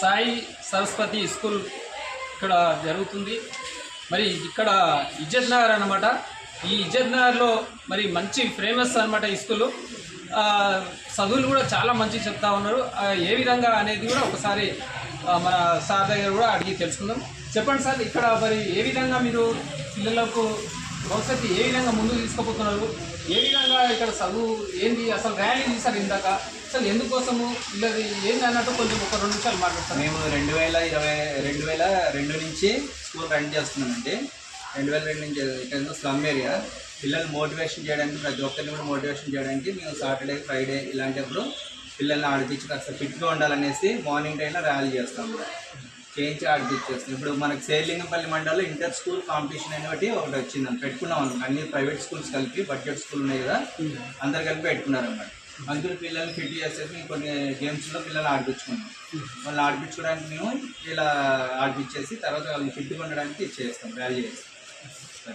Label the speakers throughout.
Speaker 1: Sai Saraswati school ఇక్కడ జరుగుతుంది. మరి ఇక్కడ ఇజ్జత్ నగర్ అనమాట ఈ ఇజ్జత్ నగర్లో మరి మంచి ఫేమస్ అనమాట ఈ స్కూలు. చదువులు కూడా చాలా మంచి చెప్తా ఉన్నారు. ఏ విధంగా అనేది కూడా ఒకసారి మన సార్ దగ్గర కూడా అడిగి తెలుసుకుందాం. చెప్పండి సార్ ఇక్కడ మరి ఏ విధంగా మీరు పిల్లలకు భవిష్యత్తు ఏ విధంగా ముందుకు తీసుకుపోతున్నారు? ఏ విధంగా ఇక్కడ చదువు ఏంది? అసలు ర్యాలీ తీశారు ఇందాక? అసలు ఎందుకోసము? పిల్లది ఏంది అన్నట్టు కొంచెం ఒక రెండు నిమిషాలు మాట్లాడతాను
Speaker 2: మేము రెండు వేల ఇరవై రెండు వేల రెండు నుంచి స్కూల్ రన్ చేస్తున్నామండి. రెండు వేల రెండు నుంచి ఇక్కడ స్లమ్ ఏరియా పిల్లల్ని మోటివేషన్ చేయడానికి ప్రతి ఒక్కరిని కూడా మోటివేషన్ చేయడానికి మేము సాటర్డే ఫ్రైడే ఇలాంటప్పుడు పిల్లల్ని ఆడిపించి కాస్త ఫిట్గా ఉండాలనేసి మార్నింగ్ టైంలో ర్యాలీ చేస్తాము. చేయించి ఆడిపించేస్తాం. ఇప్పుడు మనకి సేర్లింగంపల్లి మండలంలో ఇంటర్ స్కూల్ కాంపిటీషన్ అనేది ఒకటి వచ్చింది. పెట్టుకున్నాం అన్ని ప్రైవేట్ స్కూల్స్ కలిపి బడ్జెట్ స్కూల్ ఉన్నాయి కదా. అందరు కలిపి పెట్టుకున్నారు అన్నమాట అందులో పిల్లల్ని ఫిట్ చేసేసి కొన్ని గేమ్స్లో పిల్లల్ని ఆడిపించుకున్నాం. వాళ్ళని ఆడిపించుకోవడానికి మేము ఇలా ఆడిపించేసి తర్వాత వాళ్ళని ఫిట్గా ఉండడానికి చేస్తాం ర్యాలీ చేస్తాం.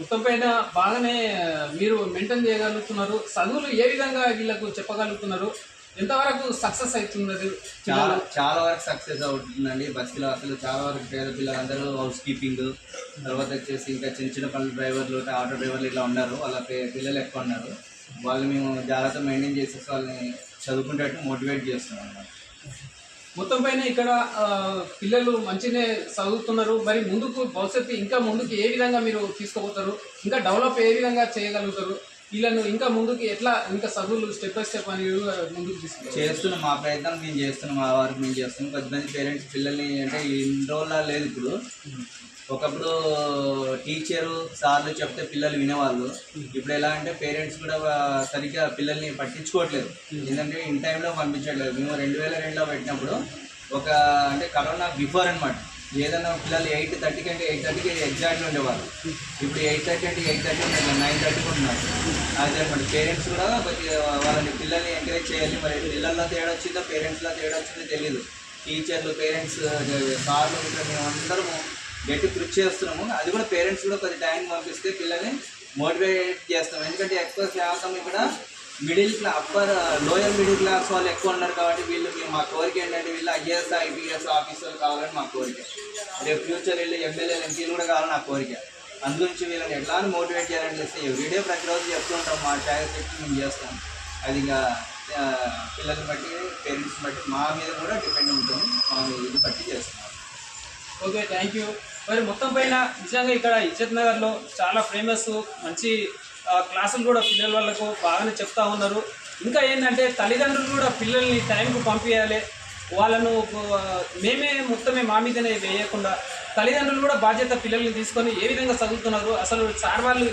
Speaker 1: మొత్తం పైన బాగానే మీరు మెయింటైన్ చేయగలుగుతున్నారు. చదువులు ఏ విధంగా వీళ్ళకు చెప్పగలుగుతున్నారు? ఎంతవరకు సక్సెస్ అవుతున్నది
Speaker 2: చాలా చాలా వరకు సక్సెస్ అవుతుందండి. బస్సులో అసలు చాలా వరకు పేద పిల్లలందరూ హౌస్ కీపింగ్ తర్వాత వచ్చేసి ఇంకా చిన్న చిన్న పనులు డ్రైవర్లు ఆటో డ్రైవర్లు ఇట్లా ఉన్నారు. వాళ్ళ పి- పిల్లలు ఎక్కువ ఉన్నారు. వాళ్ళు మేము జాగ్రత్త మెయింటైన్ చేసేసి వాళ్ళని చదువుకునేటట్టు మోటివేట్ చేస్తున్నాం. అన్నమాట
Speaker 1: మొత్తం పైన ఇక్కడ పిల్లలు మంచిగానే చదువుతున్నారు. మరి ముందుకు భవిష్యత్తు ఇంకా ముందుకు ఏ విధంగా మీరు తీసుకుపోతారు? ఇంకా డెవలప్ ఏ విధంగా చేయగలుగుతారు? వీళ్ళను ఇంకా ముందుకు ఎట్లా ఇంకా చదువులు స్టెప్ బై స్టెప్ అని ముందుకు తీసుకెళ్ళారు
Speaker 2: చేస్తున్నాం మా ప్రయత్నం మేము చేస్తున్నాం మా వారికి మేము చేస్తున్నాం. కొంతమంది పేరెంట్స్ పిల్లల్ని అంటే ఇన్ని రోజుల లేదు ఇప్పుడు. ఒకప్పుడు టీచరు సార్లు చెప్తే పిల్లలు వినేవాళ్ళు. ఇప్పుడు ఎలా అంటే పేరెంట్స్ కూడా సరిగ్గా పిల్లల్ని పట్టించుకోవట్లేదు. ఎందుకంటే ఇన్ టైంలో పంపించట్లేదు. మేము రెండు వేల రెండులో పెట్టినప్పుడు ఒక అంటే కరోనా బిఫోర్ అనమాట ఏదైనా పిల్లలు ఎయిట్ థర్టీకి అంటే ఎయిట్ థర్టీకి ఎగ్జామ్ ఉండేవాళ్ళు. ఇప్పుడు ఎయిట్ థర్టీ అంటే ఎయిట్ థర్టీ ఉంటుంది నైన్ థర్టీకి ఉంటున్నారు అదే మరి పేరెంట్స్ కూడా వాళ్ళని పిల్లల్ని ఎంకరేజ్ చేయాలి. మరి పిల్లల్లో తేడా వచ్చిందో పేరెంట్స్లో తేడా వచ్చిందో తెలియదు టీచర్లు పేరెంట్స్ సార్లు ఇట్లా మేము అందరము గట్టి కృషి చేస్తున్నాము. అది కూడా పేరెంట్స్ కూడా కొద్ది టైం పంపిస్తే పిల్లల్ని మోటివేట్ చేస్తాం. ఎందుకంటే ఎక్కువ శాతం ఇక్కడ middle class upper lower middle class వాళ్ళు ఎక్కువ ఉన్నారు కాబట్టి వీళ్ళు మేము మా కోరిక ఏంటంటే వీళ్ళు ఐఏఎస్ ఐపీఎస్ ఆఫీసర్లు కావాలని మా కోరిక. రేపు ఫ్యూచర్ వీళ్ళు ఎమ్మెల్యే ఎంపీలు కూడా కావాలని నా కోరిక. అందుగురించి వీళ్ళని ఎట్లా మోటివేట్ చేయాలని చేస్తే ఎవ్రీడే ప్రతిరోజు చెప్తుంటాం మా ఛాయల్ చెప్పి మేము చేస్తాం. అది ఇంకా పిల్లల్ని బట్టి పేరెంట్స్ బట్టి మా మీద కూడా డిపెండ్ ఉంటుంది. మా ఇది బట్టి చేస్తున్నాం
Speaker 1: ఓకే థ్యాంక్ యూ మరి మొత్తం పైన నిజంగా ఇక్కడ ఇజ్జత్ నగర్లో చాలా ఫేమస్ మంచి క్లాసులు కూడా పిల్లల వాళ్ళకు బాగానే చెప్తా ఉన్నారు. ఇంకా ఏంటంటే తల్లిదండ్రులు కూడా పిల్లల్ని టైంకు పంపించాలి వాళ్ళను మేమే మొత్తమే మా మీదనే వేయకుండా తల్లిదండ్రులు కూడా బాధ్యత పిల్లల్ని తీసుకొని ఏ విధంగా చదువుతున్నారు అసలు సార్ వాళ్ళు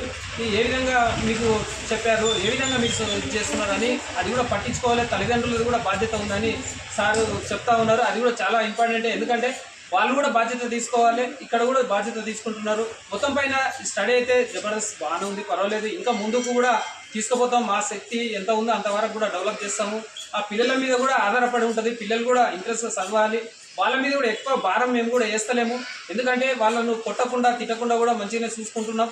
Speaker 1: ఏ విధంగా మీకు చెప్పారు ఏ విధంగా మీకు చేస్తున్నారని చేస్తున్నారు అని అది కూడా పట్టించుకోవాలి. తల్లిదండ్రులు కూడా బాధ్యత ఉందని సార్ చెప్తా ఉన్నారు. అది కూడా చాలా ఇంపార్టెంట్. ఎందుకంటే వాళ్ళు కూడా బాధ్యత తీసుకోవాలి. ఇక్కడ కూడా బాధ్యత తీసుకుంటున్నారు. మొత్తం పైన స్టడీ అయితే జబర్దస్త్ బాగానే ఉంది. పర్వాలేదు. ఇంకా ముందుకు కూడా తీసుకుపోతాం. మా శక్తి ఎంత ఉందో అంతవరకు కూడా డెవలప్ చేస్తాము. ఆ పిల్లల మీద కూడా ఆధారపడి ఉంటుంది. పిల్లలు కూడా ఇంట్రెస్ట్ చదవాలి. వాళ్ళ మీద కూడా ఎక్కువ భారం మేము కూడా వేస్తలేము. ఎందుకంటే వాళ్ళను కొట్టకుండా తిట్టకుండా కూడా మంచిగానే చూసుకుంటున్నాం.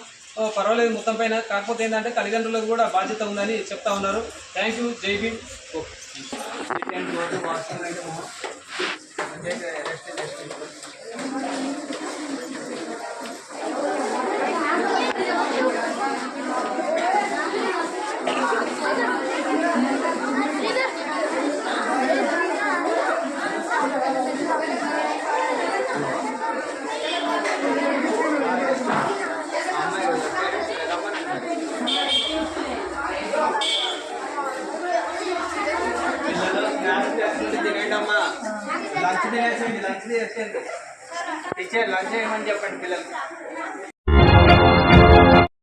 Speaker 1: పర్వాలేదు మొత్తం పైన. కాకపోతే ఏంటంటే తల్లిదండ్రులకు కూడా బాధ్యత ఉందని చెప్తా ఉన్నారు. Thank you Jai Bhim. Okay.
Speaker 2: レスティングです。lunch తినేసేయండి lunch చేసేయండి టీచర్ లంచ్ చేయమని చెప్పండి పిల్లలకి?